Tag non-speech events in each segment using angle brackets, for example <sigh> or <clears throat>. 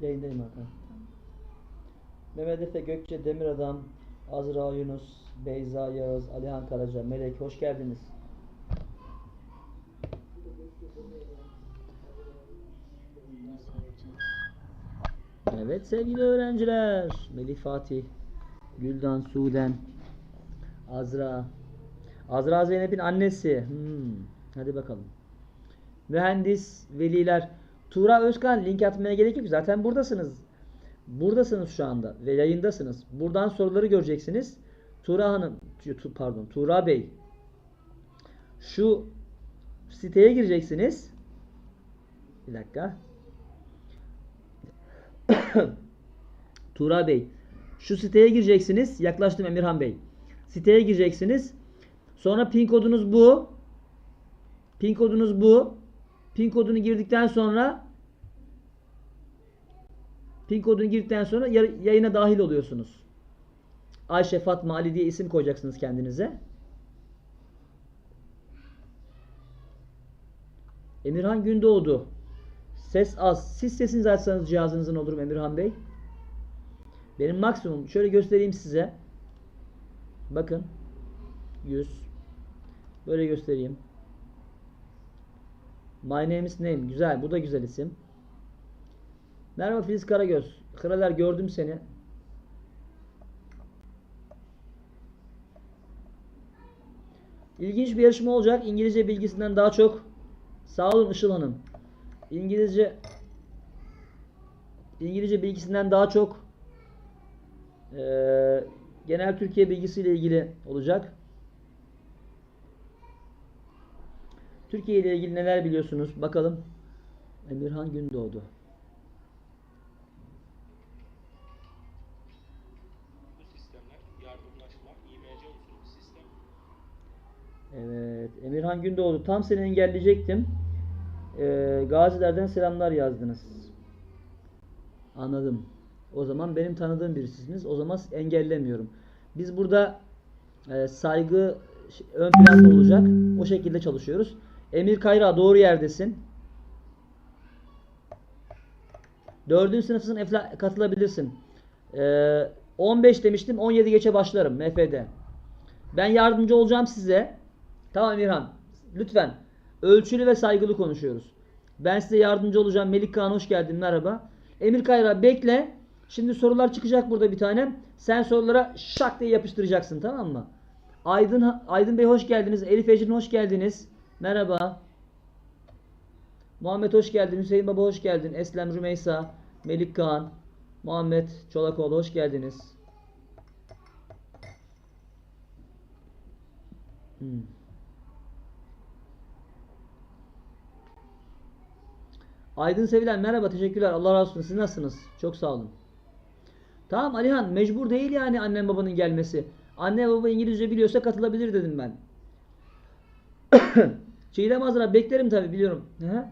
Yayındayım Hakan. Mehmet Efe Gökçe, Demir Adam, Azra Yunus, Beyza Yağız, Alihan Karaca, Melek hoş geldiniz. Evet sevgili öğrenciler. Melih Fatih, Güldan Suden, Azra. Azra Zeynep'in annesi. Hmm, Hadi bakalım. Mühendis, veliler. Tuğra Özkan link atmaya gerek yok. Zaten buradasınız. Buradasınız şu anda ve yayındasınız. Buradan soruları göreceksiniz. Tuğra Hanım, pardon, Tuğra Bey. Şu siteye gireceksiniz. Bir dakika. <coughs> Tuğra Bey. Şu siteye gireceksiniz. Yaklaştım Emirhan Bey. Siteye gireceksiniz. Sonra pin kodunuz bu. Pin kodunuz bu. Pin kodunu girdikten sonra pin kodunu girdikten sonra yayına dahil oluyorsunuz. Ayşe Fatma Ali diye isim koyacaksınız kendinize. Emirhan Gündoğdu. Ses az. Siz sesinizi açsanız cihazınızın olur mu Emirhan Bey? Benim maksimum. Şöyle göstereyim size. Bakın. 100. Böyle göstereyim. My name is name. Güzel. Bu da güzel isim. Merhaba Filiz Karagöz. Kraler gördüm seni. İlginç bir yarışma olacak. İngilizce bilgisinden daha çok. Sağ olun Işıl Hanım. İngilizce İngilizce bilgisinden daha çok eee, genel Türkiye bilgisiyle ilgili olacak. Türkiye ile ilgili neler biliyorsunuz? Bakalım. Emirhan Gündoğdu. Evet. Emirhan Gündoğdu. Tam seni engelleyecektim. Ee, Gazilerden selamlar yazdınız. Anladım. O zaman benim tanıdığım birisisiniz. O zaman engellemiyorum. Biz burada e, saygı ön planda olacak. O şekilde çalışıyoruz. Emir Kayra doğru yerdesin. Dördüncü sınıfsın katılabilirsin. Ee, 15 demiştim 17 geçe başlarım MF'de. Ben yardımcı olacağım size. Tamam Emirhan. Lütfen. Ölçülü ve saygılı konuşuyoruz. Ben size yardımcı olacağım. Melik Kaan hoş geldin. Merhaba. Emir Kayra bekle. Şimdi sorular çıkacak burada bir tane. Sen sorulara şak diye yapıştıracaksın tamam mı? Aydın Aydın Bey hoş geldiniz. Elif Ecrin hoş geldiniz. Merhaba. Muhammed hoş geldin. Hüseyin Baba hoş geldin. Eslem Rümeysa, Melik Kaan, Muhammed Çolakoğlu hoş geldiniz. Hmm. Aydın Sevilen merhaba teşekkürler Allah razı olsun siz nasılsınız? Çok sağ olun. Tamam Alihan mecbur değil yani annem babanın gelmesi. Anne baba İngilizce biliyorsa katılabilir dedim ben. <clears throat> Çiğdem Azra beklerim tabi biliyorum. He?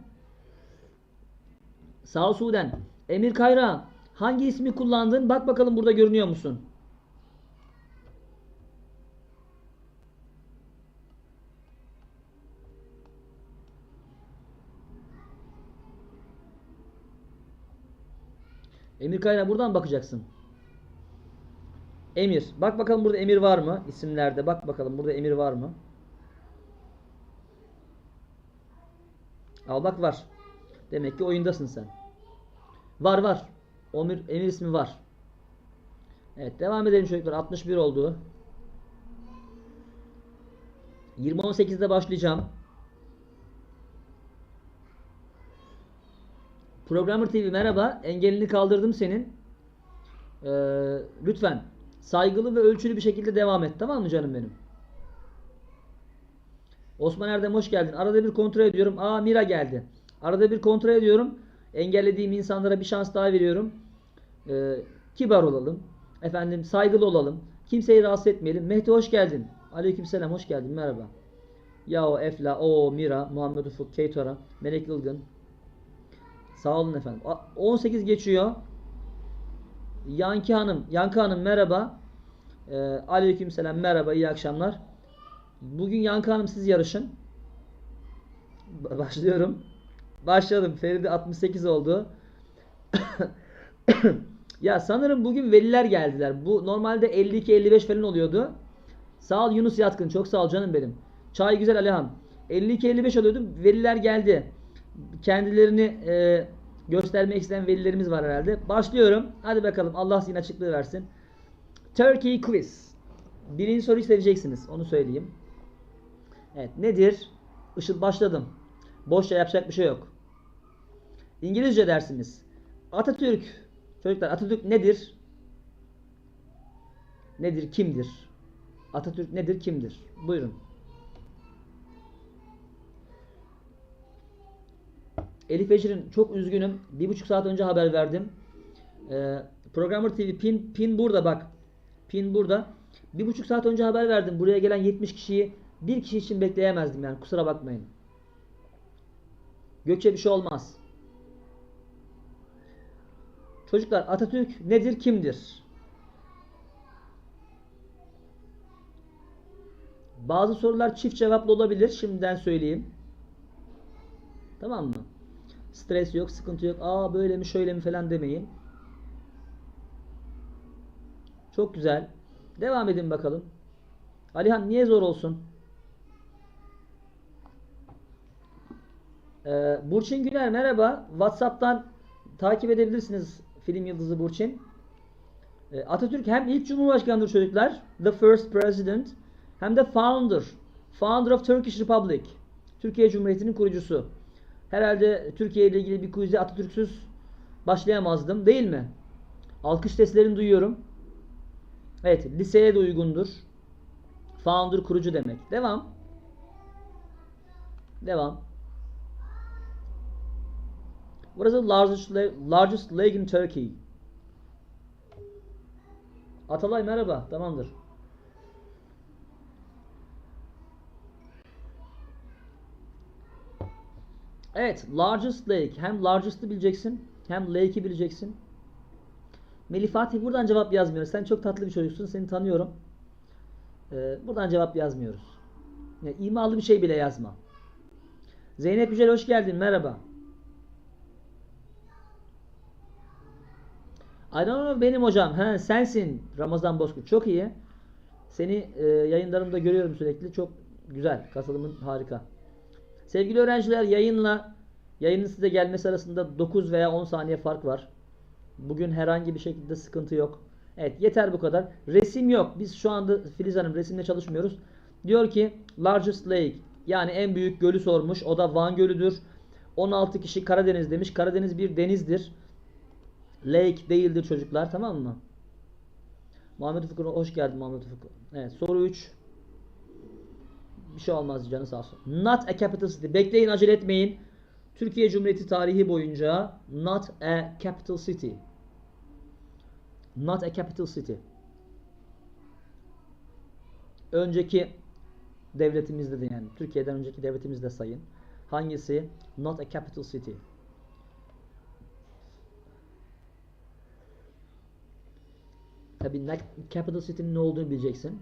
Sağ Suden. Emir Kayra hangi ismi kullandın? Bak bakalım burada görünüyor musun? Emir Kayra buradan bakacaksın. Emir. Bak bakalım burada Emir var mı? İsimlerde bak bakalım burada Emir var mı? Al bak var. Demek ki oyundasın sen. Var var. Emir, Emir ismi var. Evet devam edelim çocuklar. 61 oldu. 20.18'de başlayacağım. Programmer TV merhaba. Engelini kaldırdım senin. Ee, lütfen saygılı ve ölçülü bir şekilde devam et. Tamam mı canım benim? Osman Erdem hoş geldin. Arada bir kontrol ediyorum. Aa Mira geldi. Arada bir kontrol ediyorum. Engellediğim insanlara bir şans daha veriyorum. Ee, kibar olalım. Efendim saygılı olalım. Kimseyi rahatsız etmeyelim. Mehdi hoş geldin. Aleykümselam hoş geldin. Merhaba. Yao, Efla, O, Mira, Muhammed Ufuk, Keytora, Melek Ilgın. Sağ olun efendim. A- 18 geçiyor. Yanki Hanım, Yankı Hanım merhaba. Ee, aleykümselam merhaba, iyi akşamlar. Bugün Yankı Hanım siz yarışın. Ba- Başlıyorum. Başladım. Feride 68 oldu. <coughs> ya sanırım bugün veliler geldiler. Bu normalde 52-55 falan oluyordu. Sağ ol Yunus Yatkın. Çok sağ ol canım benim. Çay güzel Alihan. 52-55 oluyordu. Veliler geldi. Kendilerini e, göstermek isteyen velilerimiz var herhalde. Başlıyorum. Hadi bakalım. Allah zihin açıklığı versin. Turkey quiz. Birinci soruyu seveceksiniz. Onu söyleyeyim. Evet. Nedir? Işıl başladım. Boşça yapacak bir şey yok. İngilizce dersiniz. Atatürk. Çocuklar Atatürk nedir? Nedir? Kimdir? Atatürk nedir? Kimdir? Buyurun. Elif Ecrin çok üzgünüm. Bir buçuk saat önce haber verdim. Ee, Programmer TV pin pin burada bak. Pin burada. Bir buçuk saat önce haber verdim. Buraya gelen 70 kişiyi bir kişi için bekleyemezdim yani. Kusura bakmayın. Gökçe bir şey olmaz. Çocuklar Atatürk nedir, kimdir? Bazı sorular çift cevaplı olabilir. Şimdiden söyleyeyim. Tamam mı? Stres yok, sıkıntı yok. Aa böyle mi şöyle mi falan demeyin. Çok güzel. Devam edin bakalım. Alihan niye zor olsun? Ee, Burçin Güler merhaba. WhatsApp'tan takip edebilirsiniz film yıldızı Burçin. Ee, Atatürk hem ilk cumhurbaşkanıdır çocuklar. The first president. Hem de founder. Founder of Turkish Republic. Türkiye Cumhuriyeti'nin kurucusu. Herhalde Türkiye ile ilgili bir quiz'e Atatürk'süz başlayamazdım. Değil mi? Alkış seslerini duyuyorum. Evet. Liseye de uygundur. Founder kurucu demek. Devam. Devam. What is the largest largest lake in Turkey? Atalay merhaba. Tamamdır. Evet, largest lake. Hem largest'ı bileceksin, hem lake'i bileceksin. Melih Fatih buradan cevap yazmıyoruz. Sen çok tatlı bir çocuksun. Seni tanıyorum. Ee, buradan cevap yazmıyoruz. Yani imalı bir şey bile yazma. Zeynep Yücel hoş geldin. Merhaba. Know benim hocam. Ha sensin Ramazan Bozkurt. Çok iyi. Seni e, yayınlarımda görüyorum sürekli. Çok güzel. Katılımın harika. Sevgili öğrenciler yayınla yayının size gelmesi arasında 9 veya 10 saniye fark var. Bugün herhangi bir şekilde sıkıntı yok. Evet yeter bu kadar. Resim yok. Biz şu anda Filiz Hanım resimle çalışmıyoruz. Diyor ki largest lake yani en büyük gölü sormuş. O da Van Gölü'dür. 16 kişi Karadeniz demiş. Karadeniz bir denizdir. Lake değildir çocuklar tamam mı? Muhammed Ufuk hoş geldin Muhammed Ufuk. Evet soru 3. Bir şey olmaz canı sağ olsun. Not a capital city. Bekleyin acele etmeyin. Türkiye Cumhuriyeti tarihi boyunca not a capital city. Not a capital city. Önceki devletimizde de yani Türkiye'den önceki devletimizde sayın. Hangisi? Not a capital city. Tabii ne- Capital City'nin ne olduğunu bileceksin.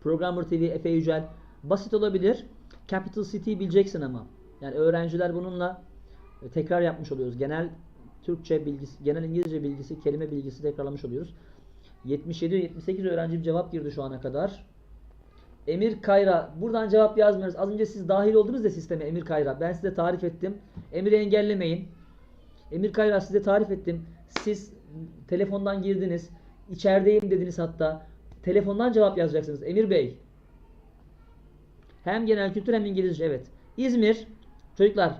Programmer TV, Efe Yücel. Basit olabilir. Capital City'yi bileceksin ama. Yani öğrenciler bununla e, tekrar yapmış oluyoruz. Genel Türkçe bilgisi, genel İngilizce bilgisi, kelime bilgisi tekrarlamış oluyoruz. 77-78 öğrenci bir cevap girdi şu ana kadar. Emir Kayra. Buradan cevap yazmıyoruz. Az önce siz dahil oldunuz ya sisteme Emir Kayra. Ben size tarif ettim. Emir'i engellemeyin. Emir Kayra size tarif ettim. Siz telefondan girdiniz. İçerideyim dediniz hatta. Telefondan cevap yazacaksınız. Emir Bey. Hem genel kültür hem İngilizce evet. İzmir çocuklar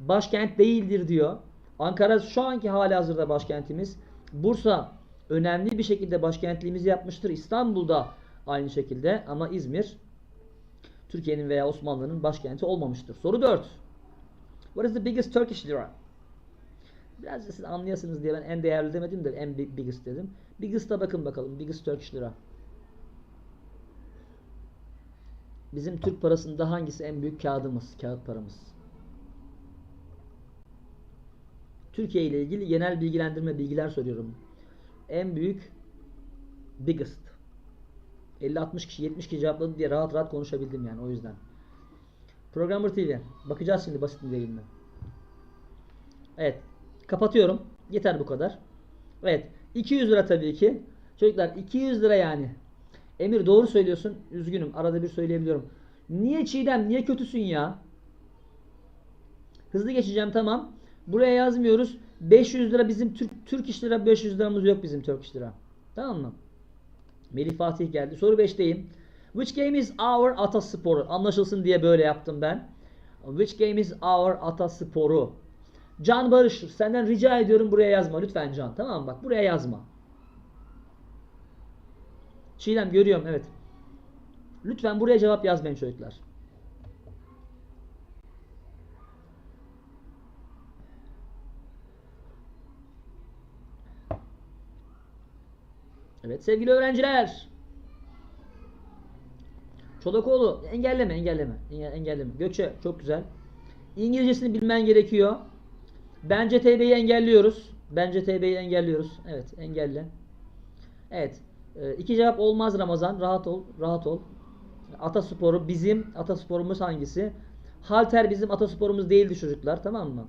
başkent değildir diyor. Ankara şu anki hali hazırda başkentimiz. Bursa önemli bir şekilde başkentliğimizi yapmıştır. İstanbul'da aynı şekilde ama İzmir Türkiye'nin veya Osmanlı'nın başkenti olmamıştır. Soru 4. What is the biggest Turkish lira? Biraz da siz anlayasınız diye ben en değerli demedim de en big- biggest dedim. Biggest'a bakın bakalım. Biggest Turkish lira. Bizim Türk parasında hangisi en büyük kağıdımız, kağıt paramız? Türkiye ile ilgili genel bilgilendirme bilgiler soruyorum. En büyük biggest. 50-60 kişi, 70 kişi cevapladı diye rahat rahat konuşabildim yani o yüzden. Programmer TV. Bakacağız şimdi basit mi değil mi? Evet. Kapatıyorum. Yeter bu kadar. Evet. 200 lira tabii ki. Çocuklar 200 lira yani. Emir doğru söylüyorsun. Üzgünüm. Arada bir söyleyebiliyorum. Niye Çiğdem? Niye kötüsün ya? Hızlı geçeceğim tamam. Buraya yazmıyoruz. 500 lira bizim Türk Türk iş lira 500 liramız yok bizim Türk iş lira. Tamam mı? Melih Fatih geldi. Soru 5'teyim. Which game is our atasporu? Anlaşılsın diye böyle yaptım ben. Which game is our atasporu? Can Barış senden rica ediyorum buraya yazma lütfen Can. Tamam mı? Bak buraya yazma. Çiğdem görüyorum evet. Lütfen buraya cevap yazmayın çocuklar. Evet sevgili öğrenciler. Çolakoğlu engelleme engelleme Enge- engelleme. Gökçe çok güzel. İngilizcesini bilmen gerekiyor. Bence TB'yi engelliyoruz. Bence TB'yi engelliyoruz. Evet engelle. Evet. e, iki cevap olmaz Ramazan. Rahat ol. Rahat ol. Atasporu bizim atasporumuz hangisi? Halter bizim atasporumuz değildi çocuklar. Tamam mı?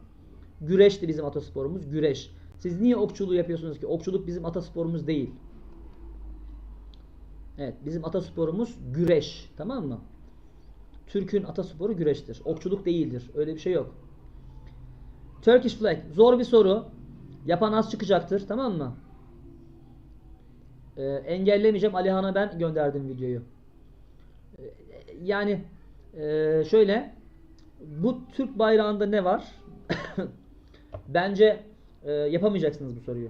Güreşti bizim atasporumuz. Güreş. Siz niye okçuluğu yapıyorsunuz ki? Okçuluk bizim atasporumuz değil. Evet, bizim atasporumuz güreş. Tamam mı? Türk'ün atasporu güreştir. Okçuluk değildir. Öyle bir şey yok. Turkish flag. Zor bir soru. Yapan az çıkacaktır. Tamam mı? Ee, engellemeyeceğim. Alihan'a ben gönderdim videoyu. Ee, yani e, şöyle bu Türk bayrağında ne var? <coughs> Bence e, yapamayacaksınız bu soruyu.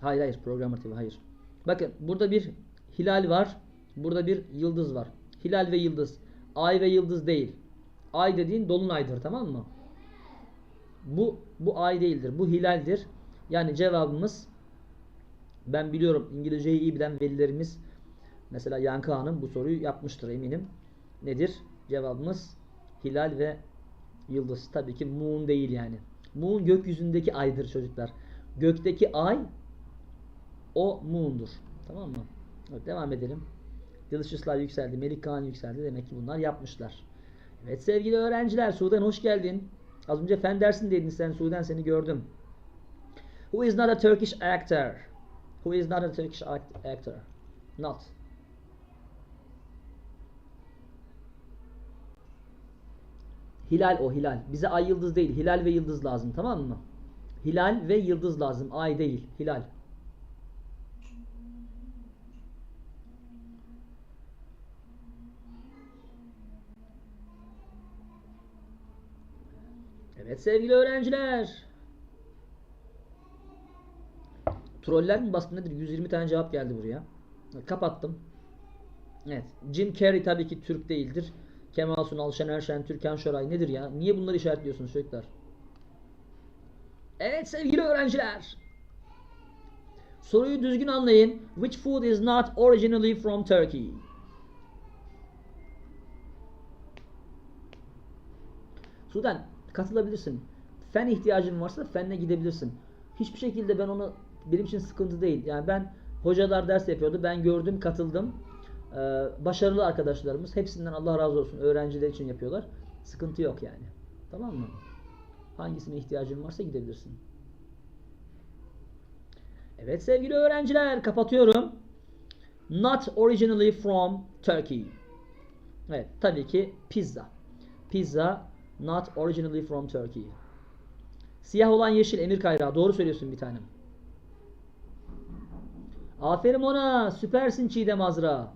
Hayır hayır Programmer TV hayır. Bakın burada bir hilal var. Burada bir yıldız var. Hilal ve yıldız. Ay ve yıldız değil. Ay dediğin dolunaydır tamam mı? Bu bu ay değildir. Bu hilaldir. Yani cevabımız ben biliyorum İngilizceyi iyi bilen velilerimiz mesela Yankı Hanım bu soruyu yapmıştır eminim. Nedir? Cevabımız hilal ve yıldız. Tabii ki moon değil yani. Moon gökyüzündeki aydır çocuklar. Gökteki ay o moon'dur. Tamam mı? Evet, devam edelim. Delicious'lar yükseldi. Melik Kaan yükseldi. Demek ki bunlar yapmışlar. Evet sevgili öğrenciler. Sudan hoş geldin. Az önce fen dersindeydin sen Sudan seni gördüm. Who is not a Turkish actor? Who is not a Turkish act- actor? Not. Hilal o hilal. Bize ay yıldız değil. Hilal ve yıldız lazım tamam mı? Hilal ve yıldız lazım. Ay değil. Hilal. Evet sevgili öğrenciler. Troller mi bastım nedir? 120 tane cevap geldi buraya. Kapattım. Evet. Jim Carrey tabii ki Türk değildir. Kemal Sunal, Şener Şen, Türkan Şoray nedir ya? Niye bunları işaretliyorsunuz çocuklar? Evet sevgili öğrenciler. Soruyu düzgün anlayın. Which food is not originally from Turkey? Sudan katılabilirsin. Fen ihtiyacın varsa fenle gidebilirsin. Hiçbir şekilde ben onu benim için sıkıntı değil. Yani ben hocalar ders yapıyordu. Ben gördüm, katıldım. Ee, başarılı arkadaşlarımız. Hepsinden Allah razı olsun. Öğrenciler için yapıyorlar. Sıkıntı yok yani. Tamam mı? Hangisine ihtiyacın varsa gidebilirsin. Evet sevgili öğrenciler kapatıyorum. Not originally from Turkey. Evet tabii ki pizza. Pizza not originally from Turkey. Siyah olan yeşil Emir Kayra. Doğru söylüyorsun bir tanem. Aferin ona. Süpersin Çiğdem Azra.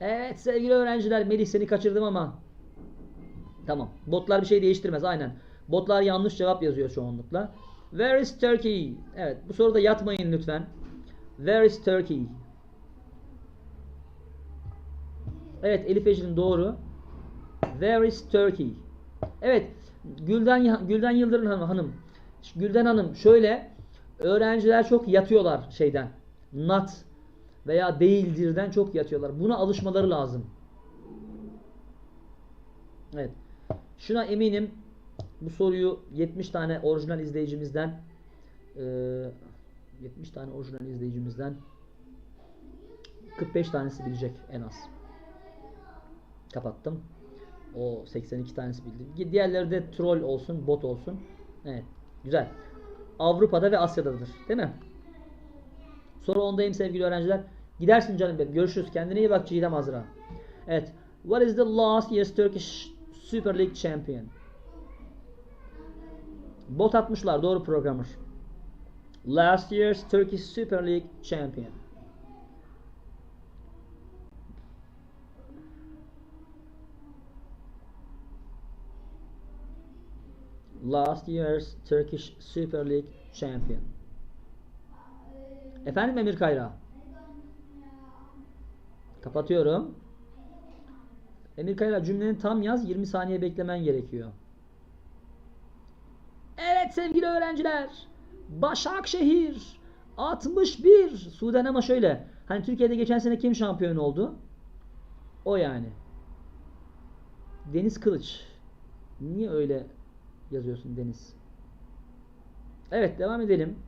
Evet sevgili öğrenciler. Melih seni kaçırdım ama. Tamam. Botlar bir şey değiştirmez. Aynen. Botlar yanlış cevap yazıyor çoğunlukla. Where is Turkey? Evet. Bu soruda yatmayın lütfen. Where is Turkey? Evet Elif Ecrin doğru. Where is Turkey? Evet. Gülden Gülden Yıldırım Hanım. Gülden Hanım şöyle öğrenciler çok yatıyorlar şeyden. Not veya değildirden çok yatıyorlar. Buna alışmaları lazım. Evet. Şuna eminim bu soruyu 70 tane orijinal izleyicimizden eee 70 tane orijinal izleyicimizden 45 tanesi bilecek en az. Kapattım. O 82 tanesi bildi. Diğerleri de troll olsun, bot olsun. Evet. Güzel. Avrupa'da ve Asya'dadır. Değil mi? Soru 10'dayım sevgili öğrenciler. Gidersin canım benim. Görüşürüz. Kendine iyi bak Çiğdem Azra. Evet. What is the last year's Turkish Super League champion? Bot atmışlar. Doğru programmer. Last year's Turkish Super League champion. Last year's Turkish Super League champion. Efendim Emir Kayra. Kapatıyorum. Emir Kayra cümleni tam yaz 20 saniye beklemen gerekiyor. Evet sevgili öğrenciler. Başakşehir 61. Sudan ama şöyle. Hani Türkiye'de geçen sene kim şampiyon oldu? O yani. Deniz Kılıç. Niye öyle yazıyorsun Deniz? Evet devam edelim.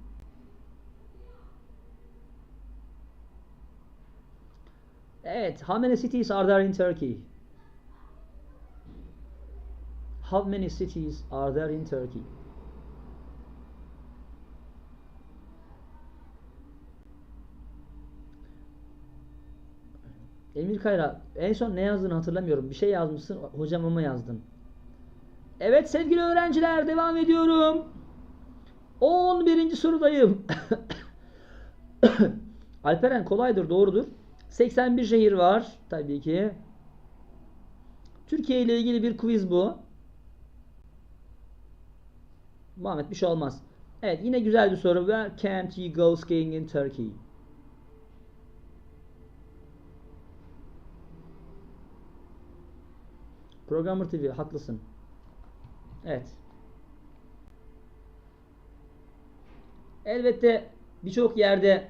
Evet, how many cities are there in Turkey? How many cities are there in Turkey? Emir Kayra, en son ne yazdığını hatırlamıyorum. Bir şey yazmışsın, hocam ama yazdın. Evet sevgili öğrenciler, devam ediyorum. 11. sorudayım. <coughs> Alperen kolaydır, doğrudur. 81 şehir var tabii ki. Türkiye ile ilgili bir quiz bu. Muhammed bir şey olmaz. Evet yine güzel bir soru. Where can't you go skiing in Turkey? Programmer TV haklısın. Evet. Elbette birçok yerde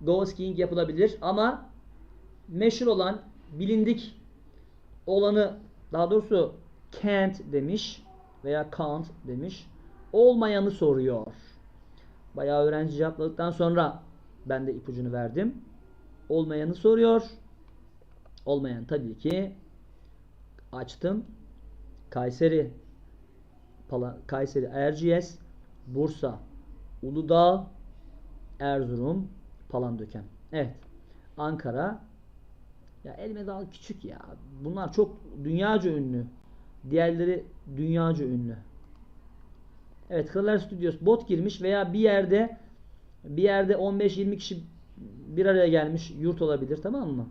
go skiing yapılabilir ama meşhur olan bilindik olanı daha doğrusu can't demiş veya can't demiş. Olmayanı soruyor. Bayağı öğrenci cevapladıktan sonra ben de ipucunu verdim. Olmayanı soruyor. Olmayan tabii ki açtım. Kayseri Kayseri Erciyes, Bursa, Uludağ, Erzurum, Palandöken. Evet. Ankara. Ya Elmedal küçük ya. Bunlar çok dünyaca ünlü. Diğerleri dünyaca ünlü. Evet, Kırlar Studios bot girmiş veya bir yerde bir yerde 15-20 kişi bir araya gelmiş yurt olabilir tamam mı?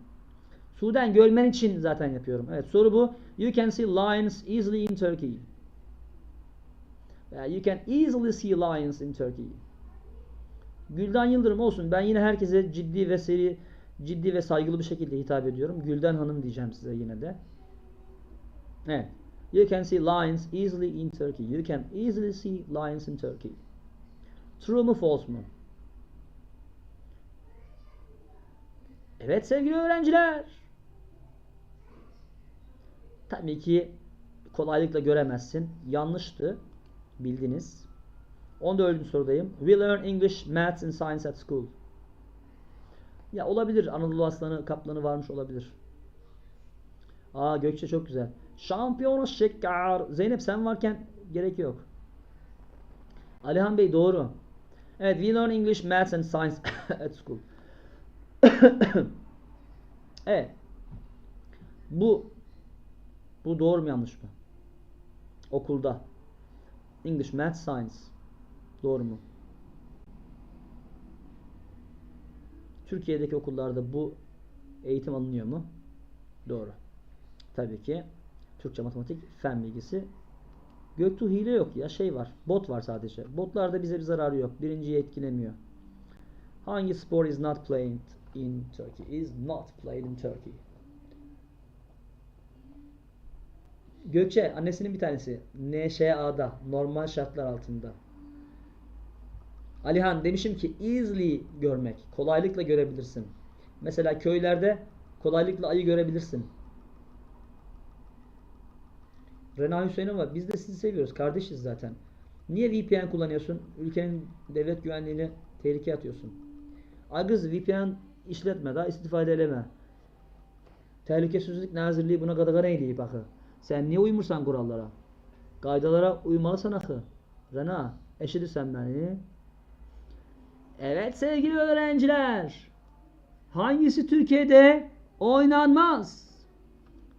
Sudan görmen için zaten yapıyorum. Evet soru bu. You can see lions easily in Turkey. You can easily see lions in Turkey. Gülden Yıldırım olsun. Ben yine herkese ciddi ve seri, ciddi ve saygılı bir şekilde hitap ediyorum. Gülden Hanım diyeceğim size yine de. Evet. You can see lions easily in Turkey. You can easily see lions in Turkey. True mu false mu? Evet sevgili öğrenciler. Tabii ki kolaylıkla göremezsin. Yanlıştı. Bildiniz. 14. sorudayım. We learn English, Maths and Science at school. Ya olabilir. Anadolu Aslanı, Kaplanı varmış olabilir. Aa Gökçe çok güzel. Şampiyonu şeker. Zeynep sen varken gerek yok. Alihan Bey doğru. Evet, we learn English, Maths and Science <coughs> at school. <coughs> evet. Bu bu doğru mu yanlış mı? Okulda. English, Maths, Science. Doğru mu? Türkiye'deki okullarda bu eğitim alınıyor mu? Doğru. Tabii ki. Türkçe, matematik, fen bilgisi. Göktuğ hile yok ya şey var. Bot var sadece. Botlarda bize bir zararı yok. Birinciyi etkilemiyor. Hangi spor is not played in Turkey? Is not played in Turkey. Gökçe annesinin bir tanesi. NŞA'da normal şartlar altında. Alihan demişim ki easily görmek. Kolaylıkla görebilirsin. Mesela köylerde kolaylıkla ayı görebilirsin. Rena Hüseyinova biz de sizi seviyoruz. Kardeşiz zaten. Niye VPN kullanıyorsun? Ülkenin devlet güvenliğini tehlikeye atıyorsun. Ay kız VPN işletmede istifade eleme. Tehlikesizlik Nazirliği buna qadağan eyleyib axı. Sən niyə uymursan qurallara? Qaydalara uymalısan axı. Rena, eşidirsən məni? Evet sevgili öğrenciler. Hangisi Türkiye'de oynanmaz?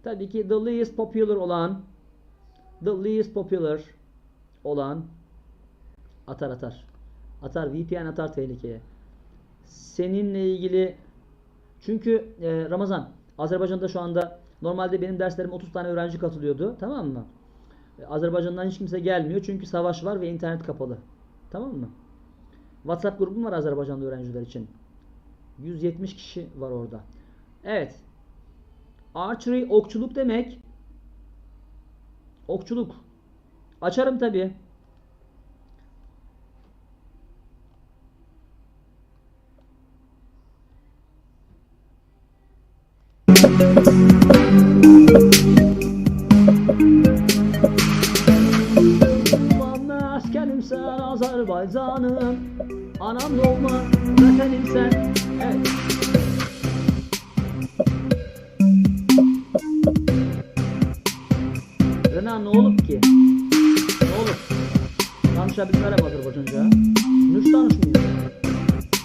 Tabii ki the least popular olan the least popular olan atar atar. Atar VPN atar tehlikeye. Seninle ilgili çünkü e, Ramazan Azerbaycan'da şu anda normalde benim derslerime 30 tane öğrenci katılıyordu. Tamam mı? E, Azerbaycan'dan hiç kimse gelmiyor çünkü savaş var ve internet kapalı. Tamam mı? WhatsApp grubum var Azerbaycanlı öğrenciler için. 170 kişi var orada. Evet. Archery okçuluk demek. Okçuluk. Açarım tabi. Ulan Anam doğma vatanım sen Evet Rena ne olup ki? Ne olup? Danışabilmem Azerbaycanca Nuş danışmıyor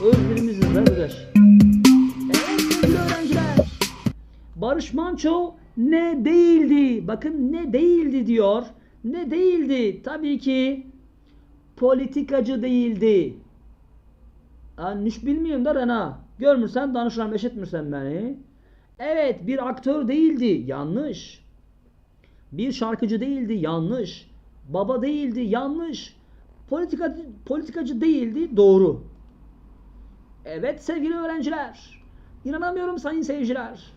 Öz dilimiziz de ödeş Evet sevgili öğrenciler Barış Manço ne değildi? Bakın ne değildi diyor. Ne değildi? Tabii ki politikacı değildi. Anış bilmiyorum da Rena. Görmürsen danışıram, eşitmirsen beni. Evet bir aktör değildi. Yanlış. Bir şarkıcı değildi. Yanlış. Baba değildi. Yanlış. Politikacı, politikacı değildi. Doğru. Evet sevgili öğrenciler. İnanamıyorum sayın seyirciler.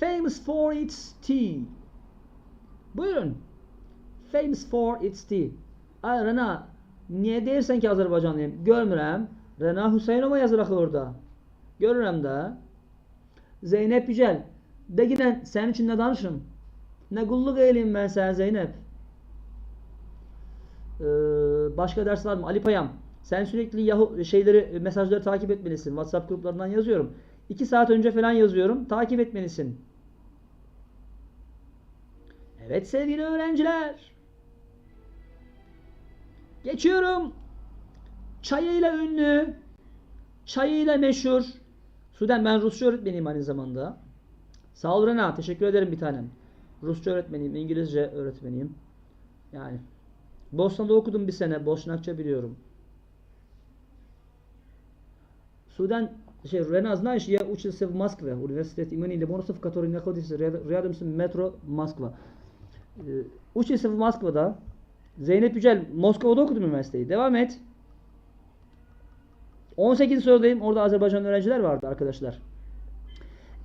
Famous for its tea. Buyurun. Famous for its tea. Ay Rena, niye deyirsən ki Azərbaycanlıyım? Görmürəm. Rena Hüseynova yazır axı orada. Görürəm də. Zeynep Yücel. De ginən sənin üçün nə danışım? Nə qulluq eləyim mən sənə Zeynep? Ee, başka ders var mı? Ali Payam. Sen sürekli Yahoo şeyleri, mesajları takip etmelisin. WhatsApp gruplarından yazıyorum. 2 saat önce falan yazıyorum. Takip etmelisin. Evet sevgili öğrenciler. Geçiyorum. Çayıyla ünlü, çayıyla meşhur. Sudan ben Rusça öğretmeniyim aynı zamanda. Sağ ol Rena. Teşekkür ederim bir tanem. Rusça öğretmeniyim, İngilizce öğretmeniyim. Yani Bosna'da okudum bir sene. Boşnakça biliyorum. Судан şey, Рена, знаешь, я учился в Москве, университет имени Ломоносов, который находится рядом, рядом с метро Москва. Ee, Учился в Москвa'da. Zeynep Yücel, Moskova'da okudum üniversiteyi. Devam et. 18 sorudayım. Orada Azerbaycan öğrenciler vardı arkadaşlar.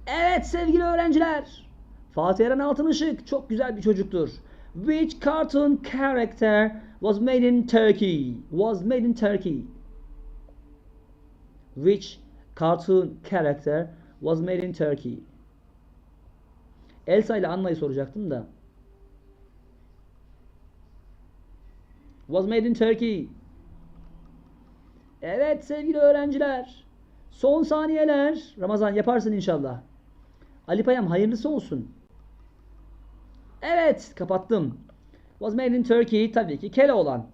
Evet sevgili öğrenciler. Fatih Eren Altınışık çok güzel bir çocuktur. Which cartoon character was made in Turkey? Was made in Turkey. Which cartoon character was made in Turkey? Elsa ile Anna'yı soracaktım da. Was made in Turkey. Evet sevgili öğrenciler. Son saniyeler. Ramazan yaparsın inşallah. Ali Payam hayırlısı olsun. Evet kapattım. Was made in Turkey tabii ki Keloğlan.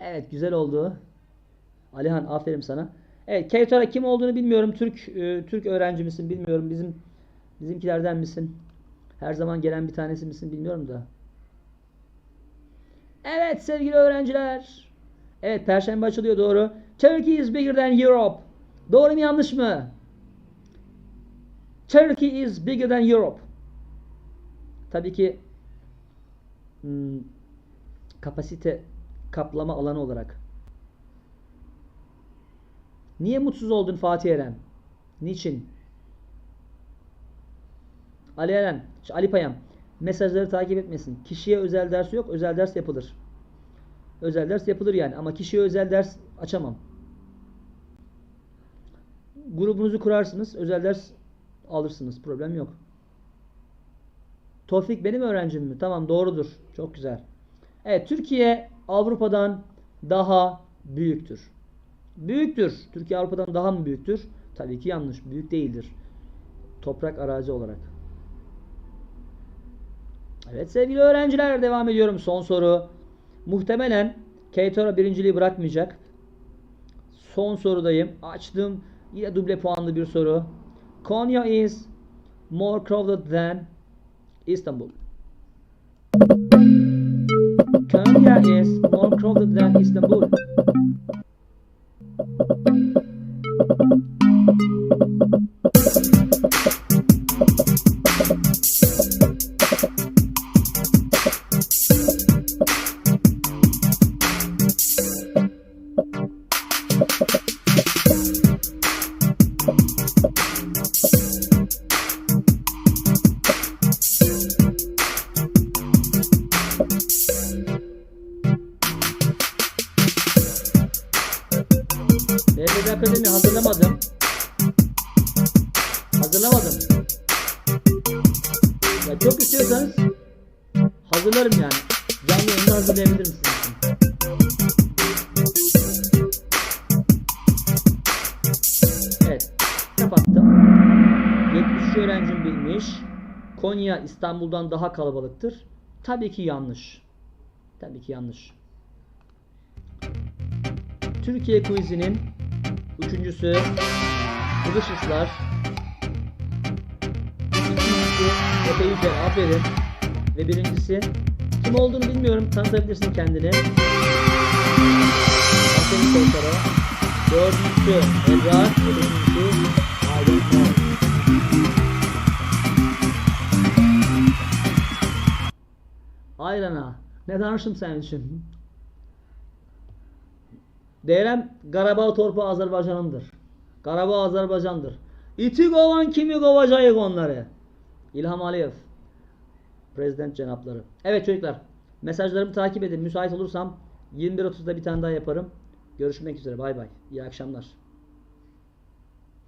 Evet güzel oldu. Alihan aferin sana. Evet Keytora kim olduğunu bilmiyorum. Türk e, Türk öğrenci misin bilmiyorum. Bizim bizimkilerden misin? Her zaman gelen bir tanesi misin bilmiyorum da. Evet sevgili öğrenciler. Evet perşembe açılıyor doğru. Turkey is bigger than Europe. Doğru mu yanlış mı? Turkey is bigger than Europe. Tabii ki hmm, kapasite kaplama alanı olarak. Niye mutsuz oldun Fatih Eren? Niçin? Ali Eren, Ali Payam mesajları takip etmesin. Kişiye özel ders yok, özel ders yapılır. Özel ders yapılır yani ama kişiye özel ders açamam. Grubunuzu kurarsınız, özel ders alırsınız. Problem yok. Tofik benim öğrencim mi? Tamam doğrudur. Çok güzel. Evet Türkiye Avrupa'dan daha büyüktür. Büyüktür. Türkiye Avrupa'dan daha mı büyüktür? Tabii ki yanlış. Büyük değildir. Toprak arazi olarak. Evet sevgili öğrenciler devam ediyorum. Son soru. Muhtemelen Keitora birinciliği bırakmayacak. Son sorudayım. Açtım. Yine duble puanlı bir soru. Konya is more crowded than Istanbul. Konya is more crowded than Istanbul. İstanbul'dan daha kalabalıktır. Tabii ki yanlış. Tabii ki yanlış. Türkiye quizinin üçüncüsü Delicious İkincisi Efe Yücel aferin. Ve birincisi kim olduğunu bilmiyorum. Tanıtabilirsin kendini. Aferin Seytar'a. Dördüncüsü Ebrar. Beşincisi Ayrana. Ne danışım senin için? Deyrem Qarabağ torpağı Azərbaycanındır. Qarabağ Azərbaycandır. İti kovan kimi kovacağız onları. İlham Aliyev. Prezident cenapları. Evet çocuklar. Mesajlarımı takip edin. Müsait olursam 21.30'da bir tane daha yaparım. Görüşmek üzere. Bay bay. İyi akşamlar.